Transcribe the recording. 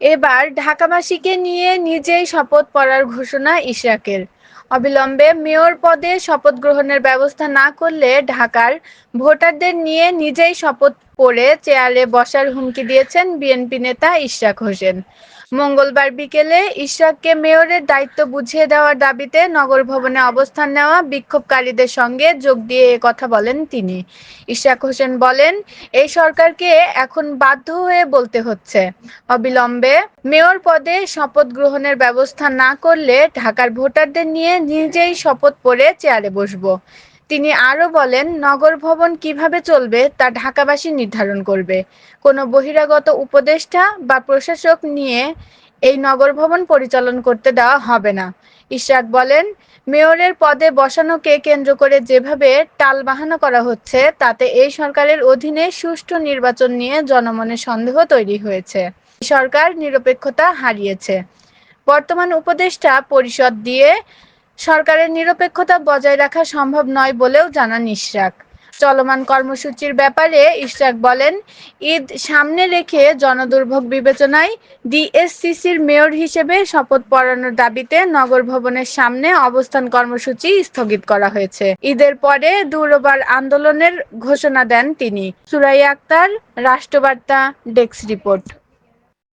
এবার ঢাকাবাসীকে নিয়ে নিজেই শপথ পড়ার ঘোষণা ইশরাকের অবিলম্বে মেয়র পদে শপথ গ্রহণের ব্যবস্থা না করলে ঢাকার ভোটারদের নিয়ে নিজেই শপথ পড়ে চেয়ারে বসার হুমকি দিয়েছেন বিএনপি নেতা ইশরাক হোসেন। মঙ্গলবার বিকেলে ইশরাককে মেয়রের দায়িত্ব বুঝিয়ে দেওয়ার দাবিতে নগর ভবনে অবস্থান নেওয়া বিক্ষোভকারীদের সঙ্গে যোগ দিয়ে কথা বলেন তিনি। ইশরাক হোসেন বলেন, এই সরকারকে এখন বাধ্য হয়ে বলতে হচ্ছে। অবিলম্বে মেয়র পদে শপথ গ্রহণের ব্যবস্থা না করলে ঢাকার ভোটারদের নিয়ে নিজেই শপথ পড়ে চেয়ারে বসবো। তিনি আরও বলেন, নগর ভবন কীভাবে চলবে তা ঢাকাবাসী নির্ধারণ করবে। কোনো বহিরাগত উপদেষ্টা বা প্রশাসক নিয়ে এই নগর ভবন পরিচালন করতে দেওয়া হবে না। ইশরাক বলেন, মেয়রের পদে বসানোকে কেন্দ্র করে যেভাবে টালবাহানা করা হচ্ছে, তাতে এই সরকারের অধীনে সুষ্ঠু নির্বাচন নিয়ে জনমনে সন্দেহ তৈরি হয়েছে। সরকার নিরপেক্ষতা হারিয়েছে। বর্তমান উপদেষ্টা পরিষদ দিয়ে সরকারের নিরপেক্ষতা বজায় রাখা সম্ভব নয় বলেও জানান ইশরাক। চলমান কর্মসূচির ব্যাপারে ইশরাক বলেন, ঈদ সামনে রেখে জনদুর্ভোগ বিবেচনায় ডিএসসিসির মেয়র হিসেবে শপথ পড়ানোর দাবিতে নগর ভবনের সামনে অবস্থান কর্মসূচি স্থগিত করা হয়েছে। ঈদের পরে দূরবার আন্দোলনের ঘোষণা দেন তিনি। সুরাই আক্তার, রাষ্ট্রবার্তা, ডেস্ক রিপোর্ট।